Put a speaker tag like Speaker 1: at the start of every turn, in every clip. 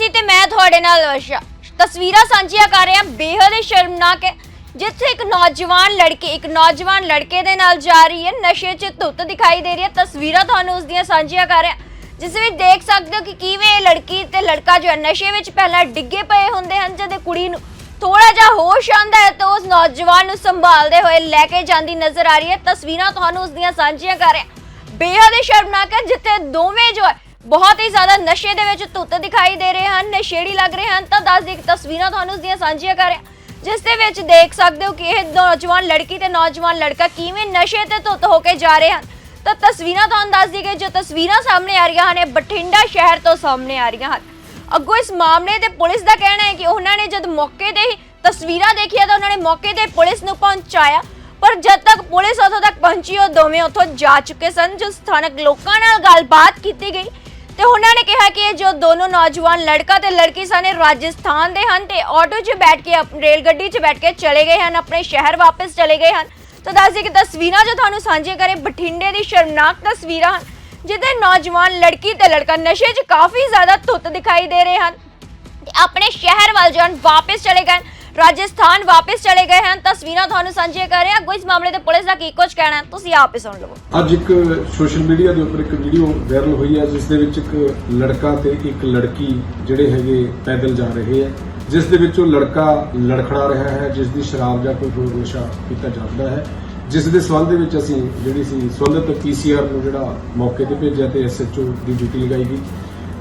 Speaker 1: ਤੁਸੀਂ ਤੇ ਮੈਂ ਤੁਹਾਡੇ ਨਾਲ ਵਰਸ਼ਾ ਤਸਵੀਰਾਂ ਸਾਂਝੀਆਂ ਕਰ ਰਹੇ ਹਾਂ ਬੇਹੱਦ ਹੀ ਸ਼ਰਮਨਾਕ ਹੈ। ਜਿੱਥੇ ਇੱਕ ਨੌਜਵਾਨ ਲੜਕੀ, ਇੱਕ ਨੌਜਵਾਨ ਲੜਕੇ ਦੇ ਨਾਲ ਜਾ ਰਹੀ ਹੈ, ਨਸ਼ੇ 'ਚ ਧੁੱਤ ਦਿਖਾਈ ਦੇ ਰਹੀ ਹੈ, ਤਸਵੀਰਾਂ ਤੁਹਾਨੂੰ ਉਸ ਦੀਆਂ ਸਾਂਝੀਆਂ ਕਰ ਰਹੇ। ਹਾਂ ਜਿਸ ਵਿੱਚ ਦੇਖ ਸਕਦੇ ਹੋ ਕਿ ਕਿਵੇਂ ਇਹ ਲੜਕੀ ਤੇ ਲੜਕਾ ਜੋ ਨਸ਼ੇ ਵਿੱਚ ਪਹਿਲਾਂ ਡਿੱਗੇ ਪਏ ਹੁੰਦੇ ਹਨ, ਜਦੋਂ ਕੁੜੀ ਨੂੰ ਥੋੜਾ ਜਿਹਾ ਹੋਸ਼ ਆਉਂਦਾ ਹੈ, ਤਾਂ ਉਸ ਨੌਜਵਾਨ ਨੂੰ ਸੰਭਾਲਦੇ ਹੋਏ ਲੈ ਕੇ ਜਾਂਦੀ ਨਜ਼ਰ ਆ ਰਹੀ ਹੈ। ਤਸਵੀਰਾਂ ਤੁਹਾਨੂੰ ਉਸ ਦੀਆਂ ਸਾਂਝੀਆਂ ਕਰ ਰਿਹਾ। ਹਾਂ ਬੇਹੱਦ ਸ਼ਰਮਨਾਕ ਹੈ, ਜਿੱਥੇ ਦੋਵੇਂ ਜੋ ਹੈ ਬਹੁਤ ਹੀ ਜ਼ਿਆਦਾ ਨਸ਼ੇ ਦੇ ਵਿੱਚ ਧੁੱਤ ਦਿਖਾਈ ਦੇ ਰਹੇ ਹਨ, ਨਸ਼ੇੜੀ ਲੱਗ ਰਹੇ ਹਨ, ਤਾਂ ਦੱਸ ਦੀ ਤਸਵੀਰਾਂ ਤੁਹਾਨੂੰ ਉਸ ਦੀਆਂ ਸਾਂਝੀਆਂ ਕਰ ਰਹੇ ਜਿਸ ਦੇ ਵਿੱਚ ਦੇਖ ਸਕਦੇ ਹੋ ਕਿ ਇਹ ਨੌਜਵਾਨ ਲੜਕੀ ਤੇ ਨੌਜਵਾਨ ਲੜਕਾ ਕਿਵੇਂ ਨਸ਼ੇ ਤੇ ਧੁੱਤ ਹੋ ਕੇ ਜਾ ਰਹੇ ਹਨ। ਤਾਂ ਤਸਵੀਰਾਂ ਤੁਹਾਨੂੰ ਦੱਸ ਦੀ ਜੋ ਤਸਵੀਰਾਂ ਸਾਹਮਣੇ ਆ ਰਹੀਆਂ ਹਨ, ਇਹ ਬਠਿੰਡਾ ਸ਼ਹਿਰ ਤੋਂ ਸਾਹਮਣੇ ਆ ਰਹੀਆਂ ਹਨ। ਅੱਗੋਂ ਇਸ ਮਾਮਲੇ ਤੇ ਪੁਲਿਸ ਦਾ ਕਹਿਣਾ ਹੈ ਕਿ ਉਹਨਾਂ ਨੇ ਜਦ ਮੌਕੇ ਤੇ ਹੀ ਤਸਵੀਰਾਂ ਦੇਖੀਆਂ ਤਾਂ ਉਹਨਾਂ ਨੇ ਮੌਕੇ ਤੇ ਪੁਲਿਸ ਨੂੰ ਪਹੁੰਚਾਇਆ, ਪਰ ਜਦ ਤੱਕ ਪੁਲਿਸ ਉੱਥੋਂ ਤੱਕ ਪਹੁੰਚੀ, ਉਹ ਦੋਵੇਂ ਉੱਥੋਂ ਜਾ ਚੁੱਕੇ ਸਨ, ਜੋ ਸਥਾਨਕ ਲੋਕਾਂ ਨਾਲ ਗੱਲਬਾਤ ਕੀਤੀ ਗਈ। ਤੇ ਉਹਨਾਂ ਨੇ ਕਿਹਾ ਕਿ ਇਹ ਜੋ ਦੋਨੋਂ ਨੌਜਵਾਨ ਲੜਕਾ ਤੇ ਲੜਕੀ ਸਨ, ਇਹ ਰਾਜਸਥਾਨ ਦੇ ਹਨ ਤੇ ਆਟੋ 'ਚ ਬੈਠ ਕੇ ਰੇਲ ਗੱਡੀ 'ਚ ਬੈਠ ਕੇ ਚਲੇ ਗਏ ਹਨ, ਆਪਣੇ ਸ਼ਹਿਰ ਵਾਪਸ ਚਲੇ ਗਏ ਹਨ। ਤਾਂ ਦੱਸ ਦਈਏ ਕਿ ਤਸਵੀਰਾਂ ਜੋ ਤੁਹਾਨੂੰ ਸਾਂਝੀਆਂ ਕਰੇ, ਬਠਿੰਡੇ ਦੀ ਸ਼ਰਮਨਾਕ ਤਸਵੀਰਾਂ ਹਨ, ਜਿੱਥੇ ਨੌਜਵਾਨ ਲੜਕੀ ਤੇ ਲੜਕਾ ਨਸ਼ੇ 'ਚ ਕਾਫੀ ਜ਼ਿਆਦਾ ਧੁੱਤ ਦਿਖਾਈ ਦੇ ਰਹੇ ਹਨ ਤੇ ਆਪਣੇ ਸ਼ਹਿਰ ਵੱਲ ਜਾਣ ਵਾਪਸ ਚਲੇ ਗਏ ਰਾਜਸਥਾਨ ਵਾਪਸ ਚਲੇ ਗਏ ਹਨ। ਤਸਵੀਰਾਂ ਤੁਹਾਨੂੰ ਸਾਂਝੇ ਕਰ ਰਹੇ ਹਾਂ। ਅੱਗੋਂ ਇਸ ਮਾਮਲੇ ਤੇ ਪੁਲਿਸ ਦਾ ਕੀ ਕੁਝ ਕਹਿਣਾ ਹੈ, ਤੁਸੀਂ ਆਪ ਹੀ ਸੁਣ ਲਵੋ।
Speaker 2: ਅੱਜ ਇੱਕ ਸੋਸ਼ਲ ਮੀਡੀਆ ਦੇ ਉੱਪਰ ਇੱਕ ਵੀਡੀਓ ਵਾਇਰਲ ਹੋਈ ਹੈ, ਜਿਸ ਦੇ ਵਿੱਚ ਇੱਕ ਲੜਕਾ ਤੇ ਇੱਕ ਲੜਕੀ ਜਿਹੜੇ ਹੈਗੇ ਪੈਦਲ ਜਾ ਰਹੇ ਹੈ। ਜਿਸ ਦੇ ਵਿੱਚ ਉਹ ਲੜਕਾ ਲੜਖੜਾ ਰਿਹਾ ਹੈ, ਜਿਸ ਦੀ ਸ਼ਰਾਬ ਜਾਂ ਕੋਈ ਹੋਰ ਨਸ਼ਾ ਕੀਤਾ ਜਾਂਦਾ ਹੈ। ਜਿਸ ਦੇ ਸਬੰਧ ਦੇ ਵਿੱਚ ਅਸੀਂ ਜਿਹੜੀ ਸੀ ਸੰਬੰਧਿਤ ਪੀਸੀਆਰ ਨੂੰ ਜਿਹੜਾ ਮੌਕੇ ਤੇ ਭੇਜਿਆ ਤੇ ਐਸਐਚਓ ਦੀ ਡਿਊਟੀ ਲਗਾਈ ਗਈ।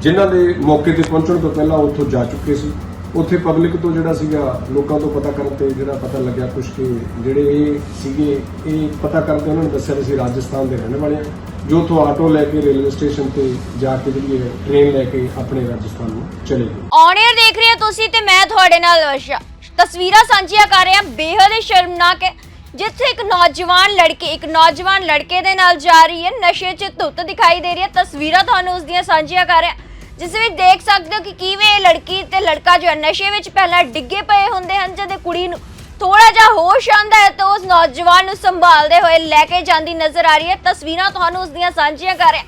Speaker 2: ਜਿਨ੍ਹਾਂ ਦੇ ਮੌਕੇ ਤੇ ਪਹੁੰਚਣ ਤੋਂ ਪਹਿਲਾਂ ਉੱਥੋਂ ਜਾ ਚੁੱਕੇ ਸੀ। ਉੱਥੇ ਪਬਲਿਕ ਤੋਂ ਜਿਹੜਾ ਸੀਗਾ, ਲੋਕਾਂ ਤੋਂ ਪਤਾ ਕਰਨ ਤੇ ਜਿਹੜਾ ਪਤਾ ਲੱਗਿਆ ਕੁਝ ਕਿ ਜਿਹੜੇ ਇਹ ਸੀਗੇ, ਇਹ ਪਤਾ ਕਰਕੇ ਉਹਨਾਂ ਨੇ ਦੱਸਿਆ ਵੀ ਅਸੀਂ ਰਾਜਸਥਾਨ ਦੇ ਰਹਿਣ ਵਾਲੇ ਹਾਂ, ਜੋ ਉੱਥੋਂ ਆਟੋ ਲੈ ਕੇ ਰੇਲਵੇ ਸਟੇਸ਼ਨ ਤੇ ਜਾ ਕੇ ਜਿਹੜੀ ਟ੍ਰੇਨ ਲੈ ਕੇ ਆਪਣੇ ਰਾਜਸਥਾਨ ਨੂੰ ਚਲੇ ਗਏ।
Speaker 1: ਔਨ 에ਅਰ ਦੇਖ ਰਹੇ ਹੋ ਤੁਸੀਂ ਤੇ ਮੈਂ ਤੁਹਾਡੇ ਨਾਲ ਵਰਸ਼ਾ ਤਸਵੀਰਾਂ ਸਾਂਝੀਆਂ ਕਰ ਰਹੇ ਹਾਂ ਬੇਹੱਦ ਹੀ ਸ਼ਰਮਨਾਕ ਹੈ, ਜਿੱਥੇ ਇੱਕ ਨੌਜਵਾਨ ਲੜਕੀ, ਇੱਕ ਨੌਜਵਾਨ ਲੜਕੇ ਦੇ ਨਾਲ ਜਾ ਰਹੀ ਹੈ, ਨਸ਼ੇ 'ਚ ਧੁੱਤ ਦਿਖਾਈ ਦੇ ਰਹੀ ਹੈ, ਤਸਵੀਰਾਂ ਤੁਹਾਨੂੰ ਉਸ ਦੀਆਂ ਸਾਂਝੀਆਂ ਕਰ ਰਹੇ। ਹਾਂ ਜਿਸ ਵਿੱਚ ਦੇਖ ਸਕਦੇ ਹੋ ਕਿ ਕਿਵੇਂ ਇਹ ਲੜਕੀ ਤੇ ਲੜਕਾ ਜੋ ਨਸ਼ੇ ਵਿੱਚ ਪਹਿਲਾਂ ਡਿੱਗੇ ਪਏ ਹੁੰਦੇ ਹਨ, ਜਦ ਕੁੜੀ ਨੂੰ ਥੋੜਾ ਜਿਹਾ ਹੋਸ਼ ਆਉਂਦਾ ਹੈ, ਤਾਂ ਉਸ ਨੌਜਵਾਨ ਨੂੰ ਸੰਭਾਲਦੇ ਹੋਏ ਲੈ ਕੇ ਜਾਂਦੀ ਨਜ਼ਰ ਆ ਰਹੀ ਹੈ। ਤਸਵੀਰਾਂ ਤੁਹਾਨੂੰ ਉਸ ਦੀਆਂ ਸਾਂਝੀਆਂ ਕਰ ਰਹੇ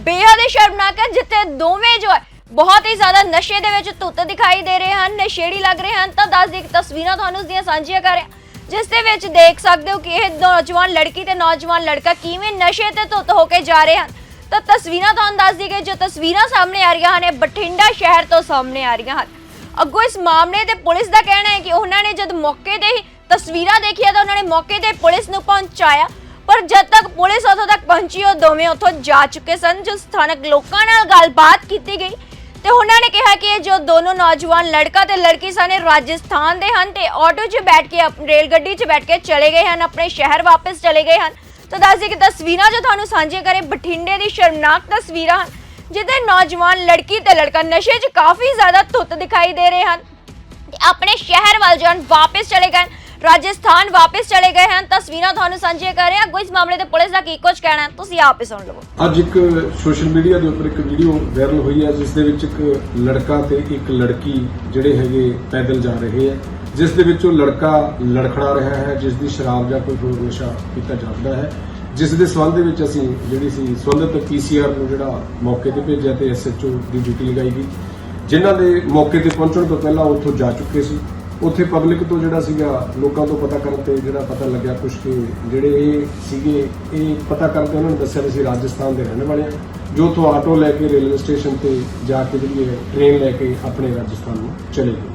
Speaker 1: ਬੇਹੱਦ ਹੀ ਸ਼ਰਮਨਾਕ ਹੈ, ਜਿੱਥੇ ਦੋਵੇਂ ਜੋ ਹੈ, ਬਹੁਤ ਹੀ ਜ਼ਿਆਦਾ ਨਸ਼ੇ ਦੇ ਵਿੱਚ ਧੁੱਤ ਦਿਖਾਈ ਦੇ ਰਹੇ ਹਨ, ਨਸ਼ੇੜੀ ਲੱਗ ਰਹੇ ਹਨ। ਤਾਂ ਦੱਸ ਦੀ ਤਸਵੀਰਾਂ ਤੁਹਾਨੂੰ ਉਸ ਦੀਆਂ ਸਾਂਝੀਆਂ ਕਰ ਰਹੇ ਜਿਸ ਦੇ ਵਿੱਚ ਦੇਖ ਸਕਦੇ ਹੋ ਕਿ ਇਹ ਨੌਜਵਾਨ ਲੜਕੀ ਤੇ ਨੌਜਵਾਨ ਲੜਕਾ ਕਿਵੇਂ ਨਸ਼ੇ ਤੇ ਧੁੱਤ ਹੋ ਕੇ ਜਾ ਰਹੇ ਹਨ। ਤਾਂ ਤਸਵੀਰਾਂ ਤੁਹਾਨੂੰ ਦੱਸ ਦੀ ਗਈ ਜੋ ਤਸਵੀਰਾਂ ਸਾਹਮਣੇ ਆ ਰਹੀਆਂ ਹਨ, ਇਹ ਬਠਿੰਡਾ ਸ਼ਹਿਰ ਤੋਂ ਸਾਹਮਣੇ ਆ ਰਹੀਆਂ ਹਨ। ਅੱਗੋਂ ਇਸ ਮਾਮਲੇ ਤੇ ਪੁਲਿਸ ਦਾ ਕਹਿਣਾ ਹੈ ਕਿ ਉਹਨਾਂ ਨੇ ਜਦ ਮੌਕੇ ਤੇ ਹੀ ਤਸਵੀਰਾਂ ਦੇਖੀਆਂ ਤਾਂ ਉਹਨਾਂ ਨੇ ਮੌਕੇ ਤੇ ਪੁਲਿਸ ਨੂੰ ਪਹੁੰਚਾਇਆ, ਪਰ ਜਦ ਤੱਕ ਪੁਲਿਸ ਉੱਥੋਂ ਤੱਕ ਪਹੁੰਚੀ, ਉਹ ਦੋਵੇਂ ਉੱਥੋਂ ਜਾ ਚੁੱਕੇ ਸਨ, ਜੋ ਸਥਾਨਕ ਲੋਕਾਂ ਨਾਲ ਗੱਲਬਾਤ ਕੀਤੀ ਗਈ। ਤੇ ਉਹਨਾਂ ਨੇ ਕਿਹਾ ਕਿ ਇਹ ਜੋ ਦੋਨੋਂ ਨੌਜਵਾਨ ਲੜਕਾ ਤੇ ਲੜਕੀ ਸਨ, ਇਹ ਰਾਜਸਥਾਨ ਦੇ ਹਨ ਤੇ ਆਟੋ 'ਚ ਬੈਠ ਕੇ, ਅਪ- ਰੇਲ ਗੱਡੀ 'ਚ ਬੈਠ ਕੇ ਚਲੇ ਗਏ ਹਨ, ਆਪਣੇ ਸ਼ਹਿਰ ਵਾਪਸ ਚਲੇ ਗਏ ਹਨ। ਤਾਂ ਦੱਸ ਦਈਏ ਕਿ ਤਸਵੀਰਾਂ ਜੋ ਤੁਹਾਨੂੰ ਸਾਂਝੇ ਕਰੇ ਬਠਿੰਡੇ ਦੀ ਸ਼ਰਮਨਾਕ ਤਸਵੀਰਾਂ ਹਨ, ਜਿੱਥੇ ਨੌਜਵਾਨ ਲੜਕੀ ਤੇ ਲੜਕਾ ਨਸ਼ੇ 'ਚ ਕਾਫੀ ਜ਼ਿਆਦਾ ਧੁੱਤ ਦਿਖਾਈ ਦੇ ਰਹੇ ਹਨ। ਤੇ ਆਪਣੇ ਸ਼ਹਿਰ ਵੱਲ ਜਾਣ, ਵਾਪਸ ਚਲੇ ਗਏ, ਰਾਜਸਥਾਨ ਵਾਪਸ ਚਲੇ ਗਏ ਹਨ। ਤਸਵੀਰਾਂ ਤੁਹਾਨੂੰ ਸਾਂਝੇ ਕਰ ਰਹੇ ਹਾਂ। ਅੱਗੋਂ ਇਸ ਮਾਮਲੇ ਤੇ ਪੁਲਿਸ ਦਾ ਕੀ ਕੁਝ ਕਹਿਣਾ ਹੈ, ਤੁਸੀਂ ਆਪ ਹੀ ਸੁਣ ਲਵੋ।
Speaker 2: ਅੱਜ ਇੱਕ ਸੋਸ਼ਲ ਮੀਡੀਆ ਦੇ ਉੱਪਰ ਇੱਕ ਵੀਡੀਓ ਵਾਇਰਲ ਹੋਈ ਹੈ, ਜਿਸ ਦੇ ਵਿੱਚ ਇੱਕ ਲੜਕਾ ਤੇ ਇੱਕ ਲੜਕੀ ਜਿਹੜੇ ਹੈਗੇ ਪੈਦਲ ਜਾ ਰਹੇ ਹੈ। ਜਿਸ ਦੇ ਵਿੱਚ ਉਹ ਲੜਕਾ ਲੜਖੜਾ ਰਿਹਾ ਹੈ, ਜਿਸ ਦੀ ਸ਼ਰਾਬ ਜਾਂ ਕੋਈ ਹੋਰ ਨਸ਼ਾ ਕੀਤਾ ਜਾਂਦਾ ਹੈ। ਜਿਸ ਦੇ ਸਬੰਧ ਦੇ ਵਿੱਚ ਅਸੀਂ ਜਿਹੜੀ ਸੀ ਸੰਬੰਧਿਤ ਪੀਸੀਆਰ ਨੂੰ ਜਿਹੜਾ ਮੌਕੇ ਤੇ ਭੇਜਿਆ ਤੇ ਐਸਐਚਓ ਦੀ ਡਿਊਟੀ ਲਗਾਈ ਗਈ। ਜਿਨ੍ਹਾਂ ਦੇ ਮੌਕੇ ਤੇ ਪਹੁੰਚਣ ਤੋਂ ਪਹਿਲਾਂ ਉੱਥੋਂ ਜਾ ਚੁੱਕੇ ਸੀ। ਉੱਥੇ ਪਬਲਿਕ ਤੋਂ ਜਿਹੜਾ ਸੀਗਾ ਲੋਕਾਂ ਤੋਂ ਪਤਾ ਕਰਨ ਤੇ ਜਿਹੜਾ ਪਤਾ ਲੱਗਿਆ ਕੁਝ ਕਿ ਜਿਹੜੇ ਇਹ ਸੀਗੇ, ਇਹ ਪਤਾ ਕਰਕੇ ਉਹਨਾਂ ਨੇ ਦੱਸਿਆ ਵੀ ਅਸੀਂ ਰਾਜਸਥਾਨ ਦੇ ਰਹਿਣ ਵਾਲੇ ਹਾਂ, ਜੋ ਉੱਥੋਂ ਆਟੋ ਲੈ ਕੇ ਰੇਲਵੇ ਸਟੇਸ਼ਨ ਤੇ ਜਾ ਕੇ ਜਿਹੜੀ ਹੈ ਟ੍ਰੇਨ ਲੈ ਕੇ ਆਪਣੇ ਰਾਜਸਥਾਨ ਨੂੰ ਚਲੇ ਗਏ।